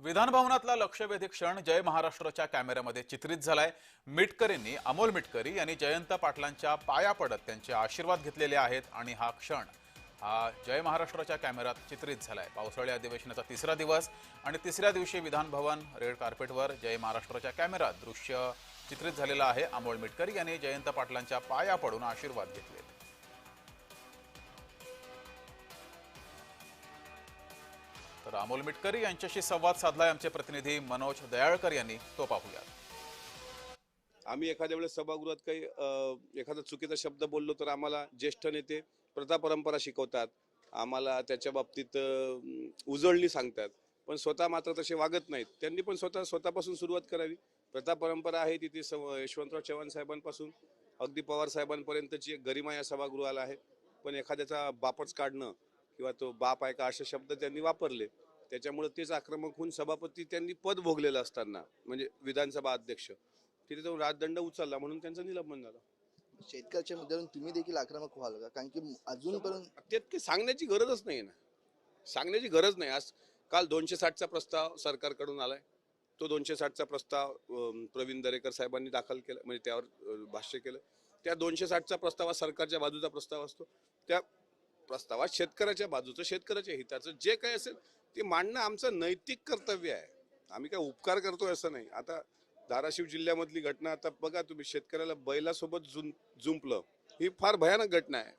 विधानभवनातला लक्षवेधी क्षण जय महाराष्ट्राच्या कॅमेऱ्यामध्ये चित्रित झालाय. मिटकरींनी अमोल मिटकरी यांनी जयंत पाटलांच्या पाया पडत त्यांचे आशीर्वाद घेतलेले आहेत आणि हा क्षण हा जय महाराष्ट्राच्या कॅमेऱ्यात चित्रित झालाय. पावसाळी अधिवेशनाचा तिसरा दिवस आणि तिसऱ्या दिवशी विधानभवन रेड कार्पेटवर जय महाराष्ट्राच्या कॅमेऱ्यात दृश्य चित्रित झालेलं आहे. अमोल मिटकरी यांनी जयंत पाटलांच्या पाया पडून आशीर्वाद घेतले अमोल मिटकरी यांच्याशी संवाद साधलाय आमचे प्रतिनिधी मनोज दयाळकर यांनी. तो पाहूयात. आम्ही एखाद्या वेळेस सभागृहात काही एखादा चुकीचा शब्द बोललो तर आम्हाला ज्येष्ठ नेते प्रथा परंपरा शिकवतात. आम्हाला त्याच्या बाबतीत उजळणी सांगतात. पण स्वतः मात्र तसे वागत नाहीत. त्यांनी पण स्वतः स्वतःपासून सुरुवात करावी. प्रथा परंपरा आहे तिथे यशवंतराव चव्हाण साहेबांपासून अगदी पवार साहेबांपर्यंतची एक गरिमा या सभागृहाला आहे. पण एखाद्याचा बापच काढणं किंवा तो बाप आहे का असे शब्द त्यांनी वापरले. त्याच्यामुळे तेच आक्रमक होऊन सभापती त्यांनी पद भोगलेलं असताना म्हणजे विधानसभा अध्यक्ष तिथे जाऊन राजदंड उचलला म्हणून त्यांचं निलंबन झालं. शेतकऱ्याच्या मुद्द्यावरून तुम्ही देखील आक्रमक व्हाल का? कारण की अजूनपर्यंत त्यात काही सांगण्याची गरजच नाही ना. सांगण्याची गरज नाही. आज काल दोनशे साठचा प्रस्ताव सरकारकडून आलाय. तो दोनशे साठचा प्रस्ताव प्रवीण दरेकर साहेबांनी दाखल केला म्हणजे त्यावर भाष्य केलं. त्या दोनशे साठचा प्रस्ताव हा सरकारच्या बाजूचा प्रस्ताव असतो. त्या प्रस्तावात शेतकऱ्याच्या बाजूचं शेतकऱ्याच्या हिताचं जे काही असेल ते मांडणं आमचं नैतिक कर्तव्य आहे. आम्ही काय उपकार करतोय असं नाही. आता धाराशिव जिल्ह्यामधली घटना आता बघा तुम्ही शेतकऱ्याला बैलासोबत जुं जुंपलं. ही फार भयानक घटना आहे.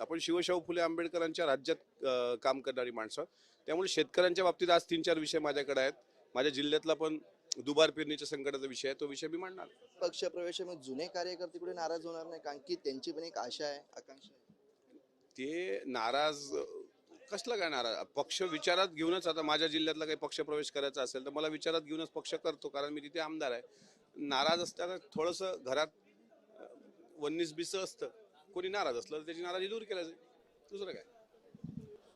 आपण शिवशाहू फुले आंबेडकरांच्या राज्यात काम करणारी माणसं. त्यामुळे शेतकऱ्यांच्या बाबतीत आज तीन चार विषय माझ्याकडे आहेत. माझ्या जिल्ह्यातला पण दुबार पेरणीच्या संकटाचा विषय आहे. तो विषय मी मांडणार. पक्ष प्रवेशामुळे जुने कार्यकर्ते कुठे नाराज होणार नाही कारण की त्यांची पण एक आशा आहे आकांक्षा आहे. ते नाराज कसलं काय नाराज पक्ष विचारात घेऊनच आता माझ्या जिल्ह्यातला काही पक्ष प्रवेश करायचा असेल तर मला विचारात घेऊनच पक्ष करतो कारण मी तिथे आमदार आहे. नाराज असताना थोडंसं घरात वन्नीस बीस असतं. कोणी नाराज असलं तर त्याची नाराजी दूर केला जाईल दुसरं काय?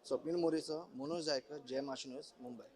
स्वप्नील मोरेचं मनोज जायकर जय महाराष्ट्र मुंबई.